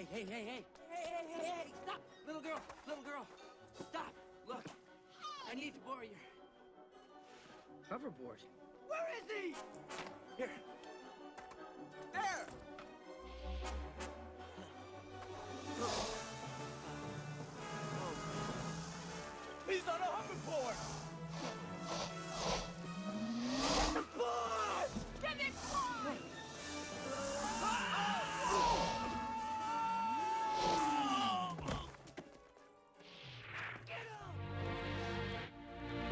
hey, hey, hey, hey, hey, hey, hey, hey, stop! Little girl, little girl, stop! Look, I need to borrow your hoverboard. Where is he? Here. There!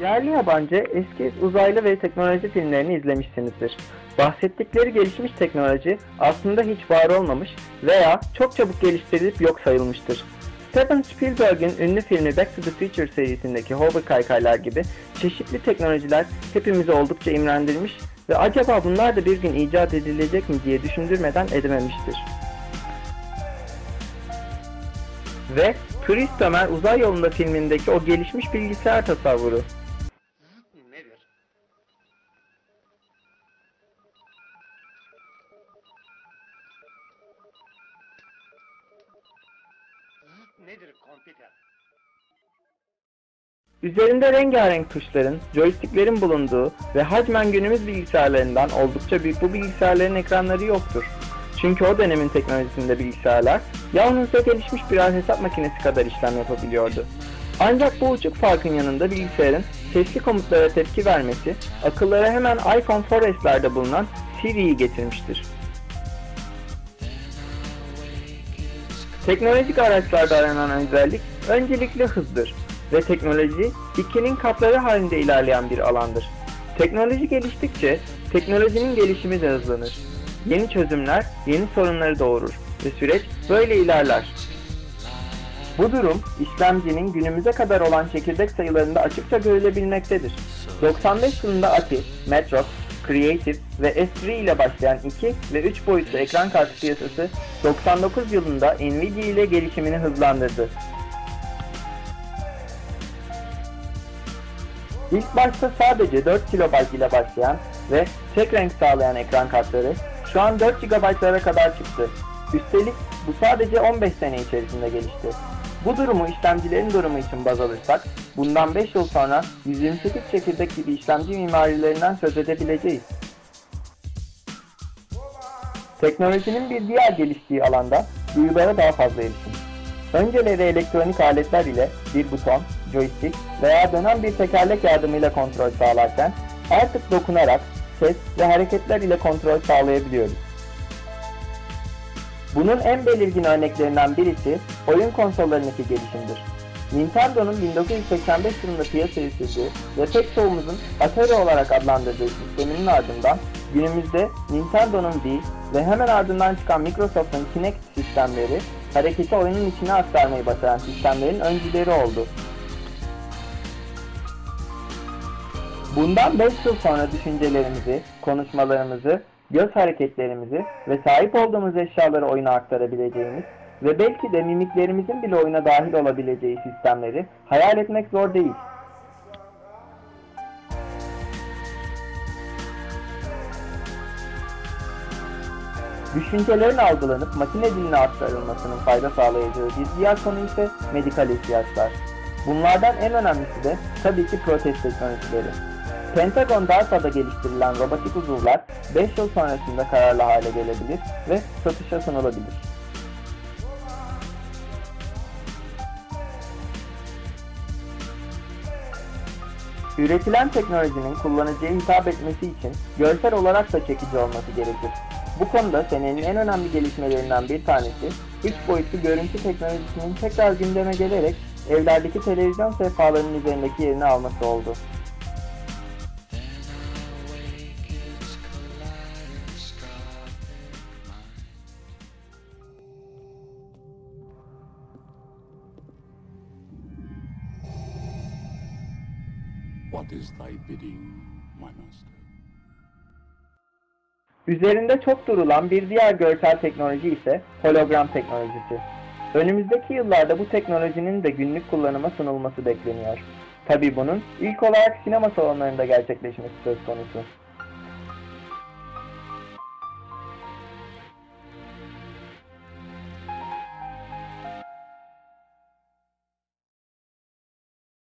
Yerli yabancı eski uzaylı ve teknoloji filmlerini izlemişsinizdir. Bahsettikleri gelişmiş teknoloji aslında hiç var olmamış veya çok çabuk geliştirilip yok sayılmıştır. Steven Spielberg'in ünlü filmi Back to the Future serisindeki hover kaykaylar gibi çeşitli teknolojiler hepimizi oldukça imrendirmiş ve acaba bunlar da bir gün icat edilecek mi diye düşündürmeden edememiştir. Ve Turist Ömer Uzay Yolunda filmindeki o gelişmiş bilgisayar tasavvuru. Nedir kompüter? Üzerinde rengarenk tuşların, joysticklerin bulunduğu ve hacmen günümüz bilgisayarlarından oldukça büyük bu bilgisayarların ekranları yoktur. Çünkü o dönemin teknolojisinde bilgisayarlar yalnızca gelişmiş birer hesap makinesi kadar işlem yapabiliyordu. Ancak bu uçuk farkın yanında bilgisayarın sesli komutlara tepki vermesi, akıllara hemen iPhone 4S'lerde bulunan Siri'yi getirmiştir. Teknolojik araçlarda aranan özellik öncelikle hızdır ve teknoloji ikinin katları halinde ilerleyen bir alandır. Teknoloji geliştikçe teknolojinin gelişimi de hızlanır. Yeni çözümler yeni sorunları doğurur ve süreç böyle ilerler. Bu durum işlemcinin günümüze kadar olan çekirdek sayılarında açıkça görülebilmektedir. 95 yılında ATI, Metrox, Creative ve S3 ile başlayan 2 ve 3 boyutlu ekran kartı piyasası 99 yılında Nvidia ile gelişimini hızlandırdı. İlk başta sadece 4 KB ile başlayan ve tek renk sağlayan ekran kartları şu an 4 GB'lara kadar çıktı. Üstelik bu sadece 15 sene içerisinde gelişti. Bu durumu işlemcilerin durumu için baz alırsak, bundan 5 yıl sonra 128 çekirdek gibi işlemci mimarilerinden söz edebileceğiz. Teknolojinin bir diğer geliştiği alanda duyulara daha fazla erişim. Önceleri elektronik aletler ile bir buton, joystick veya dönen bir tekerlek yardımıyla kontrol sağlarken artık dokunarak ses ve hareketler ile kontrol sağlayabiliyoruz. Bunun en belirgin örneklerinden birisi oyun konsollarındaki gelişimdir. Nintendo'nun 1985 yılında piyasaya sürdüğü ve pek çoğumuzun Atari olarak adlandırdığı sisteminin ardından günümüzde Nintendo'nun Wii ve hemen ardından çıkan Microsoft'un Kinect sistemleri hareketi oyunun içine aktarmayı başaran sistemlerin öncüleri oldu. Bundan 5 yıl sonra düşüncelerimizi, konuşmalarımızı, göz hareketlerimizi ve sahip olduğumuz eşyaları oyuna aktarabileceğimiz ve belki de mimiklerimizin bile oyuna dahil olabileceği sistemleri hayal etmek zor değil. Düşüncelerin algılanıp makine diline aktarılmasının fayda sağlayacağı bir diğer konu ise medikal ihtiyaçlar. Bunlardan en önemlisi de tabii ki protez teknolojileri. Pentagon DARPA'da geliştirilen robotik uzuvlar 5 yıl sonrasında kararlı hale gelebilir ve satışa sunulabilir. Üretilen teknolojinin kullanıcıya hitap etmesi için görsel olarak da çekici olması gerekir. Bu konuda senenin en önemli gelişmelerinden bir tanesi, 3 boyutlu görüntü teknolojisinin tekrar gündeme gelerek evlerdeki televizyon sehpalarının üzerindeki yerini alması oldu. What is thy bidding, my master? Üzerinde çok durulan bir diğer görsel teknoloji ise hologram teknolojisi. Önümüzdeki yıllarda bu teknolojinin de günlük kullanıma sunulması bekleniyor. Tabi bunun ilk olarak sinema salonlarında gerçekleşmesi söz konusu.